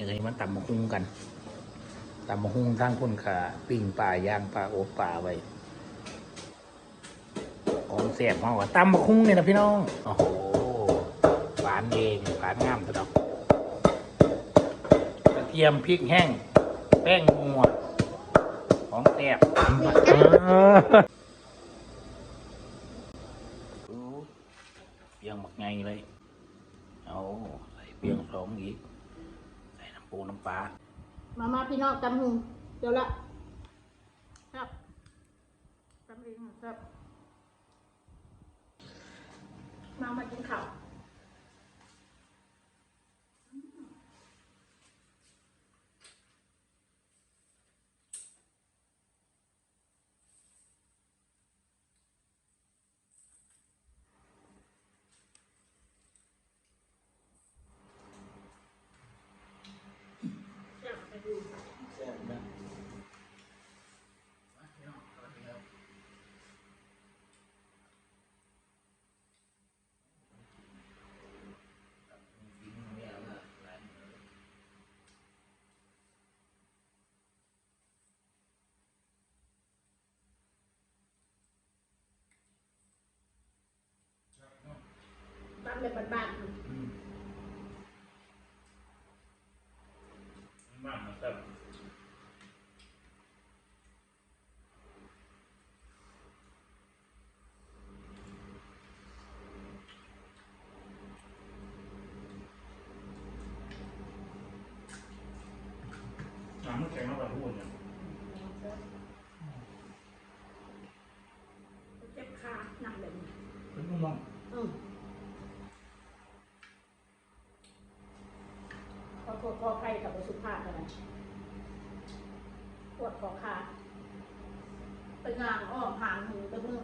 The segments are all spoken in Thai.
นี่ก็มันตำมะฮุ่งกันตำมะฮุ่งทั้งพุ่นขาปิ้งปลาย่างปลาโอบปลาไว้ของเสียบมากกว่าตำมะฮุ่งเนี่ยนะพี่น้องโอ้โหหวานเองหวานงามสุดดอกกระเทียมพริกแห้ง แป้งงัวของแซ่บเปียงหมักไงเลย เอาใส่เปียงสองอีก ปูน้ำปลามามาพี่น้องตำหุงเดี๋ยวละครับตำเองครับ มามากินข้าว ตำแบบบ้านๆมากนะครับน้ำมันแข็งมากกว่าพูดเนี่ยเจ็บขาหนักเลยเป็นมองอืมขอโทษขออภัยกับสุภาพกันนะ ปวดคอขาไปงานอ้อมห่างหูไปเมื่อ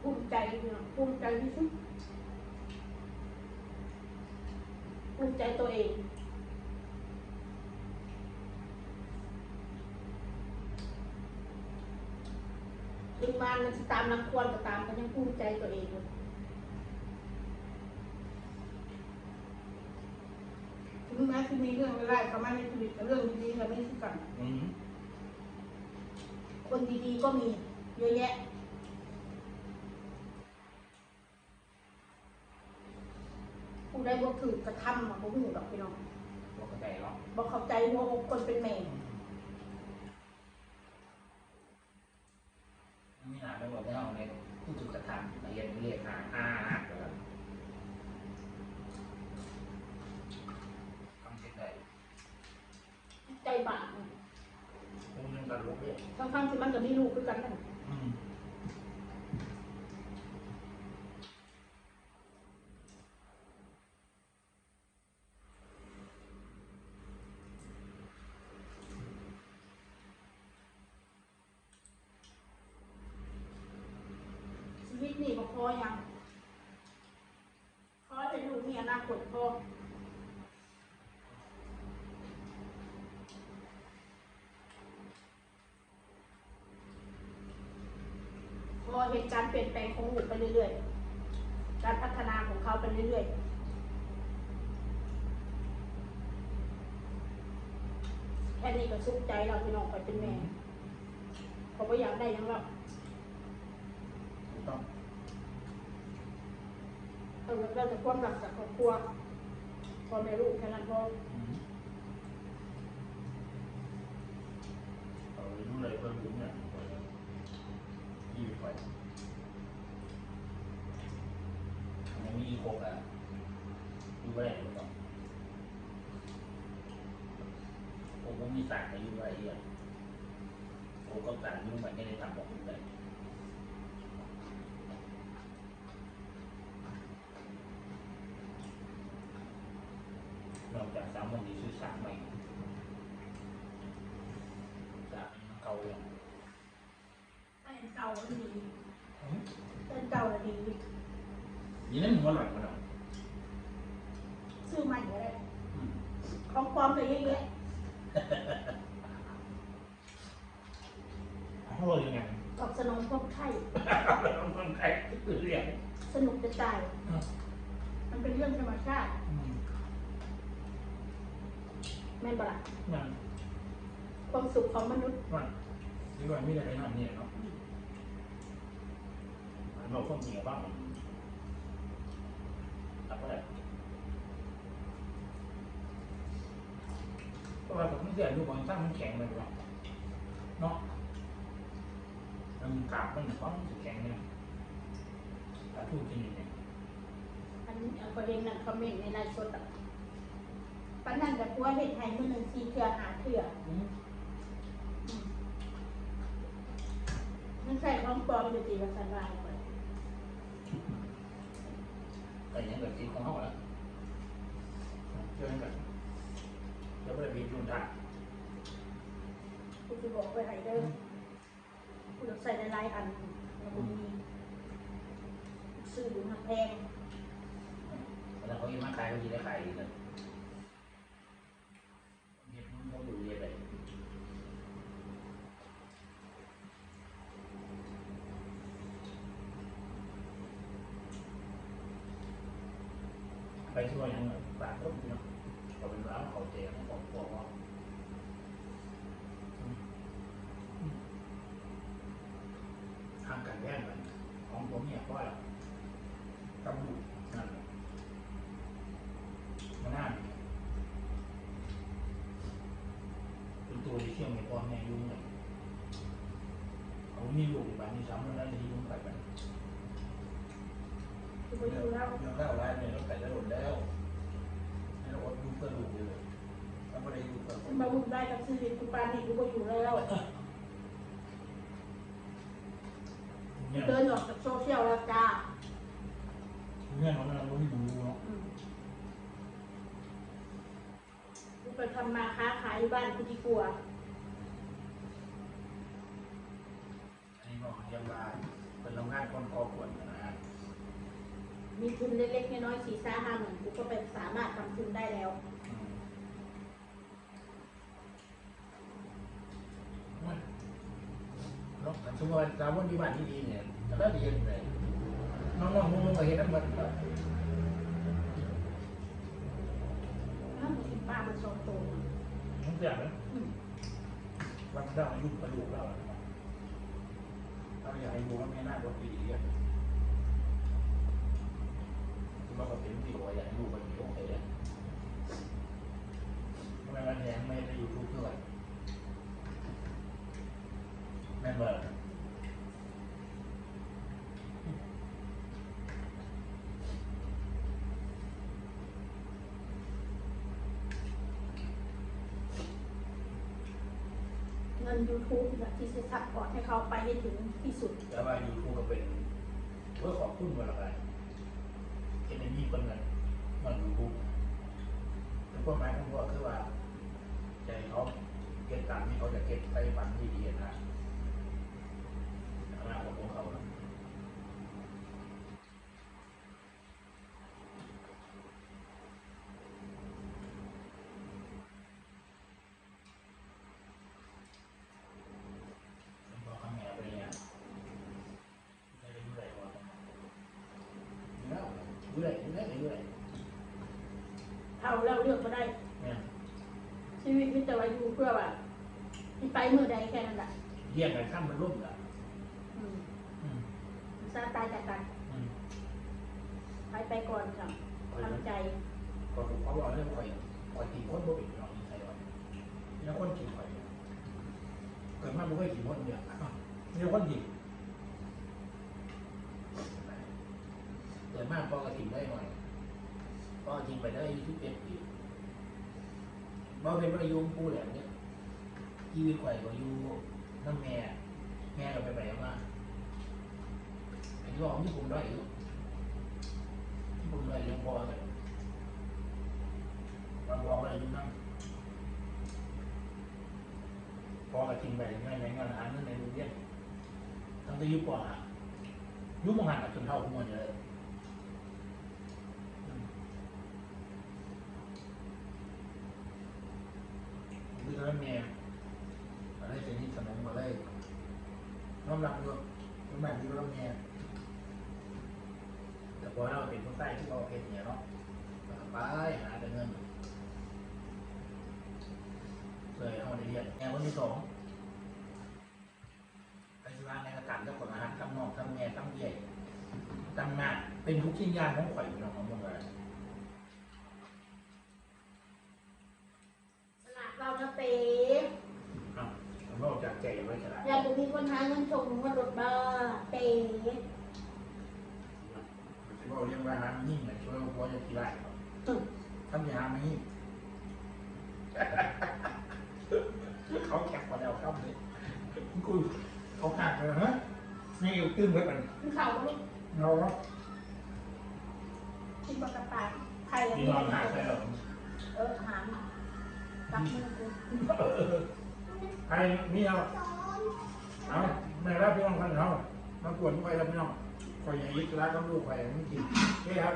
ภูมิใจเนาะภูมิใจที่สุดภูมิใจตัวเองถึงมามันจะตามน้ำควรก็ตามก็ยังภูมิใจตัวเองอยู่ถึงแม้ที่มีเรื่องร้ายๆเข้ามาในชีวิตแต่เรื่องดีๆเราไม่ใช่กันอืมคนดีๆก็มีเยอะแยะ ผู้ใดบ่ถือกระทำอะบ่หูดอกพี่น้องบอกกระแตเนาะบ่เข้าใจหัวอกคนเป็นแม่ไม่นานไม่บอกไม่เอาเลยผู้ถูกกระทำละเอียดเรียกหาห้าหักแล้วทำเสร็จได้ใจบาปคงยังกระลุกเลยทั้งๆที่มันก็มีลูกคือกันนั่นอืม ชีวิตนี่บ่ พอหยังขอให้ลูกมีอนาคตพอพอเหตุการณ์เปลี่ยนแปลงของลูกไปเรื่อยๆ การพัฒนาของเขาไปเรื่อยๆแค่นี้ก็สุขใจเราพี่น้องไปเป็นแม่เขาไม่อยากได้หยังหรอกถูกต้อง เราเราจะความรักจากครอบครัวพ่อแม่ลูกแค่นั้นพออืมเอารู้เลยเพิ่มรู้เนี่ยยี่ไปอันนี้มีอีโคกอะดูไว้ไหนรู้ป่ะผมก็มีสารมาอยู่ไว้เหี้ยผมก็สารยุ่งไปไม่ได้ทำบอกคุณเลย นอกจากสามวันนี้ซื้อ สามใหม่สามเก่าอย่างแต่เก่าดีแต่เก่าดียี่นั้นมันอร่อยมันอร่อซื้อใหม่ก็ได้อืมของปลอมก็เยอะแยะอร่อยยังไงตอบสนองความไข้คนไทยคือเรียกสนุกจะตาย มันเป็นเรื่องธรรมชาติ แม่นบล่ะนั่นความสุขของมนุษย์นั่นที่ว่าไม่ได้ไปนั่นนี่เนาะเราคนจริงกับบ้างตัดไปเลยเพราะว่าผมไม่เสียดูบางท่านมันแข็งไปหรอกเนาะมันกราบมันเพราะมันแข็งเนี่ยถ้าพูดจริงเนี่ยอันนี้เอาประเด็นนั้นคอมเมนต์ในไลฟ์สดอะ ปันนั่นกับตัวเห็ดไทยมือหนึ่งสี่เถื่อหาเถื่ออืมอืมมันใส่ของปลอมอยู่ตีวันสันวายไปแต่ยังแบบที่ของเขาแล้วเจอกันแล้วก็เลยบีบยุ่นได้กูจะบอกไปไหนเด้อกูจะใส่ในไลน์อันแล้วกูมีซื้อดูมันแพงเวลาเขายิงมาขายเขาจะได้ขายดีเลยเห็ดมันเขาดูเยอะเลยไป ช่วยยังไงปากก็เนาะเราเป็นร้านเขาเจ๊ของของพวกว่าทางการแพทย์มันของผมเนี่ยเพราะอะไรกำบุนั่นมันน่าเป็นตัวที่เชื่อมในพ่อแม่ยุ่งเลยเขามีลูกบ้านนี้สามคนนั้นที่ยุ่งไปกันกูไปดูแล้วยังเข้าร้านเนี่ยเราไปแล้ มันนมาวุ่นได้กับชีวิตกูปานนี่กูก็อยู่แล้วเนี่ยเดินออกจากโซเชียลแล้วจ้าเนี่ยเราเราไม่รู้เนาะอืมกูไปทำมาค้าขายอยู่บ้านกูดีกลัวอันนี้บอกเรียกว่าเป็นโรงงานคนคอขวดนะฮะมีทุนเล็กๆน้อยๆสี่ซ่าห้าหมื่นกูก็ไปสามารถทำทุนได้แล้ว ว่าเราวันที่บ้านที่ดีเนี่ยจะได้ดีเลยน้องๆมึงๆก็เห็นน้ำมันน้ำกินปลามันสองตัวน่ะมันเสียนะวันเดาอายุบกระดูกเราเราอยากให้ดูว่าแม่น่ารักดีอะเราก็เป็นที่ว่าอยากให้ดูมันมีโอเคเลยทำไมมันแรงไม่ได้อยู่ทูบด้วยแม่เบิร์ งิน YouTube นะที่จะซัพพอร์ตให้เขาไปให้ถึงที่สุด แล้วว่ายูทูบก็เป็นเพื่อขอบคุณกันละกันเห็นในมีคนนั้นมันยูทูบแต่พวกไม้ของพวกคือว่า ใจเขาเก็บตามที่เขาจะเก็บไปฝันที่ดีนะอนาคตของเขานะบอกข้างแม่ไปเนี่ยไม่ได้ยุ่งอะไรวะแล้ว ยุ่งอะไรยุ่งอะไรยุ่งอะไรเอาแล้วเลือกมาได้ เนี่ยชีวิตมิตรวายูเพื่อว่าที่ไปเมื่อใดแค่นั้นแหละเรียกกันข้ามมันร่มละอืมอืมซาตายจากกันอืมไปไปก่อนค่ะทำใจก็ถูกเขาบอกเรื่องข่อยข่อยกินคนบ่เป็นน้องใส่ว่าแล้วคนกินข่อยเกิดมาบ่เคยกินคนเนี่ยนี่คนกิน เกิดมาพอกระถิ่นได้หน่อยพอกระถิ่นไปได้ทุกเอ็ดปีบ่เป็นประยุงปูแหลมเนี่ยชีวิตข่อยก็อยู่น้ำแม่ แม่ก็ไปไปมาไอ้ที่บอกนี่ผมได้อยู่ที่ผมได้เลี้ยงพอเลยบางบอกอะไรอยู่นั่งพอกับจริงไปง่ายในงานอาหารนั่นในโรงเรียนตั้งแต่ยุปอะยุคมหันต์จนเท่าขโมยเลยอืมคือ ตอนนั้นแม่อะไรเสนิทสนมมาเลยน้อมรับด้วยน้อมรับด้วยแล้วแม่แต่พอเราเป็นคนใต้ที่เราเห็นเนี่ยเนาะไปหาแต่เงินเลยเอาได้เรียนแง่คนที่สองไปสร้างในกระตันเจ้าของอาหารทำนองทำแง่ทำใหญ่ทำงานเป็นทุกชิ้นยานของข่อยอยู่เนาะของมืองเลย ตลาดเราจะเป๋ อ้าวผมว่าออกจากใจไว้ฉลาด อยากจะมี คนหาเงินส่งมารถบ้าเป๋ที่ว่าเรียกว่าหามันยิ่งเลยช่วยว่าพอจะกี่ไร่ครับทำอย่างมันยิ่งเขาแคปมาแล้วครับเลยกูเขาหักเลยฮะนี่อยู่ตึ้งไว้ก่อนขึ้นเขาลูกเราเนาะกินปลากระป๋าไทยมีนอนหักเลยเหรอเออหามตักมือกูไอ้นี่เอาเอา ไม่รับพี่น้องกันเขามากวนไปแล้วพี่น้องคอยอย่างนี้ร้านต้องดูคอยอย่างนี้กิงโอเคครับ